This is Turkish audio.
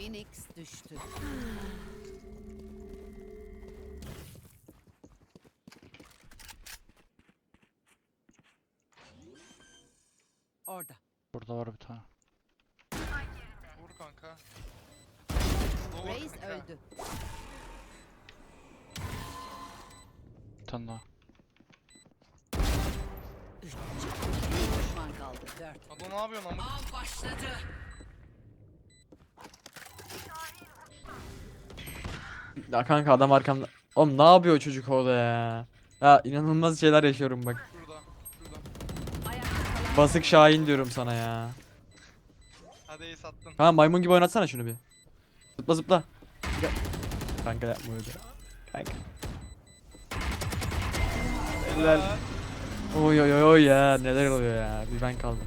Phoenix düştü. Orada. Burada var bir tane. Vur kanka. Lower Reis kanka. öldü. Bir tane daha. Bir düşman kaldı. Dört. Ado ne yapıyorsun amık? Av başladı. Ya kanka adam arkamda. Oğlum ne yapıyor çocuk orada ya? Ya inanılmaz şeyler yaşıyorum bak. Şurada. Şurada. Basık Şahin diyorum sana ya. Hadi ace attın. Kanka maymun gibi oynatsana şunu bir. Zıpla zıpla. Gel. Kanka yapma öyle. Kanka. Helal. Oy oy oy oy ya neler oluyor ya. Bir ben kaldım.